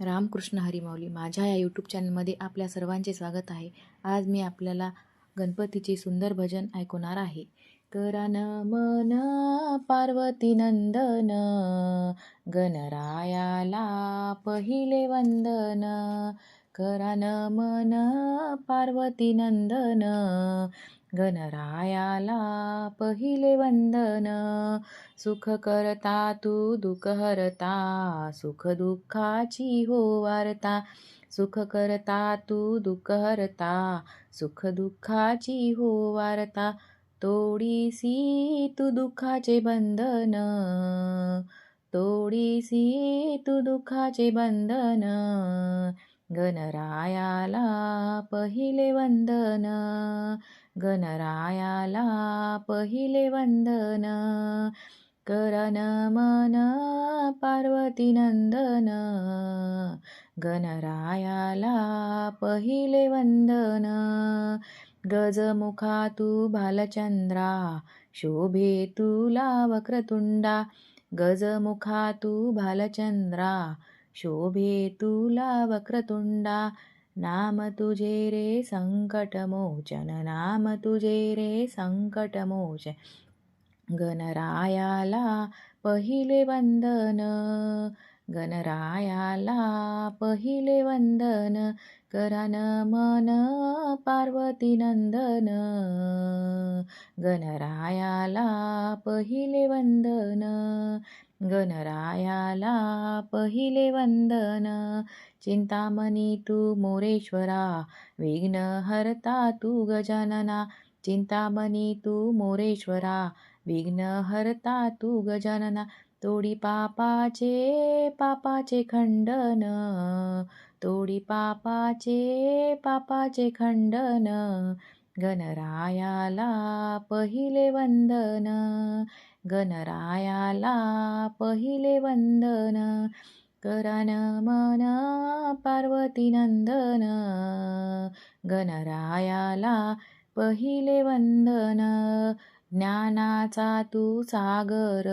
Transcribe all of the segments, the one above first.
रामकृष्ण हरिमाऊली माझ्या या यूट्यूब चॅनलमध्ये आपल्या सर्वांचे स्वागत आहे. आज मी आपल्याला गणपतीचे सुंदर भजन ऐकवणार आहे. करान मन पार्वती नंदन गणरायाला पहिले वंदन. करान मन पार्वती नंदन गणरायाला पहिले वंदन. सुख करता तू दुःख हरता. सुख दुःखाची हो वार्ता. सुख करता तू दुःख हरता. सुख दुःखाची हो वार्ता. तोडीसी तू दुःखाचे बंधन. तोडीसी तू दुःखाचे बंधन. गणरायाला पहिले वंदन. गणरायाला पहिले वंदन करन मन पार्वती नंदन. गणरायाला पहिले वंदन गजमुखा तू भालचंद्रा शोभे तुला वक्रतुंडा. गजमुखा तू भालचंद्रा शोभे तुला वक्रतुंडा. नाम तुझे रे संकटमोचन नाम तुझे रे संकटमोचन. गणरायाला पहिले वंदन गणरायाला पहिले वंदन करन मन पार्वती नंदन. गणरायाला पहिले वंदन गणरायाला पहिले वंदन. चिंतामणी तू मोरेश्वरा विघ्न हरता तू गजानना. चिंतामणी तू मोरेश्वरा विघ्न हरता तू गजानना. तोडी पापाचे पापाचे खंडन. तोडी पापाचे पापाचे खंडन. गणरायाला पहिले वंदन. गणरायाला पहिले वंदन. करान मन पार्वती नंदन. गणरायाला पहिले वंदन. ज्ञानाचा तू सागर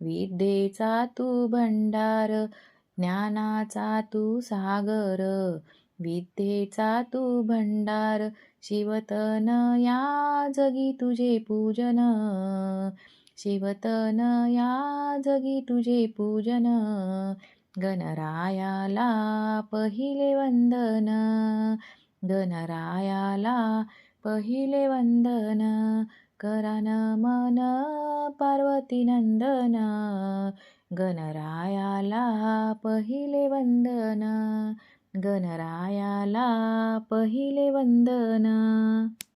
विद्येचा तू भंडार. ज्ञानाचा तू सागर विद्येचा तू भंडार. शिवतन या जगी तुझे पूजन. शिवतन या जगी तुझे पूजन. गणरायाला पहिले वंदन. गणरायाला पहिले वंदन. करा मन पार्वती नंदन. गणरायाला पहिले वंदन. गणरायाला पहिले वंदन.